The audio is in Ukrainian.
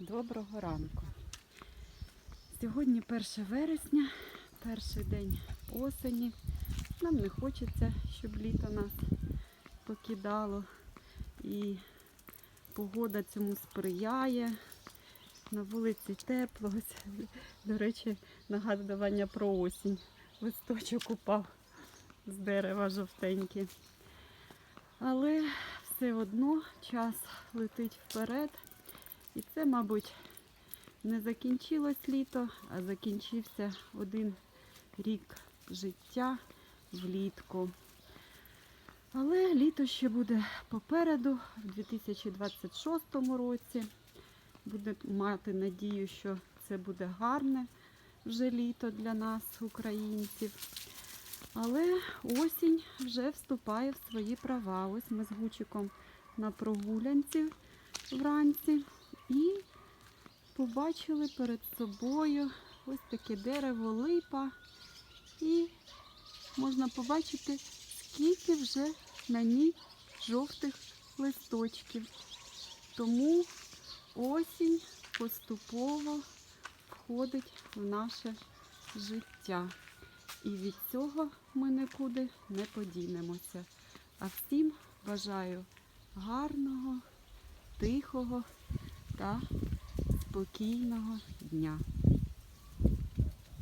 Доброго ранку. Сьогодні 1 вересня, перший день осені. Нам не хочеться, щоб літо нас покидало. І погода цьому сприяє. На вулиці тепло. До речі, нагадування про осінь. Листочок упав з дерева жовтенький. Але все одно час летить вперед. І це, мабуть, не закінчилось літо, а закінчився один рік життя влітку. Але літо ще буде попереду, в 2026 році. Буде мати надію, що це буде гарне вже літо для нас, українців. Але осінь вже вступає в свої права. Ось ми з Гучиком на прогулянці вранці і побачили перед собою ось таке дерево липа. І можна побачити, скільки вже на ній жовтих листочків. Тому осінь поступово входить в наше життя. І від цього ми нікуди не подінемося. А всім бажаю гарного, тихого та спокійного дня.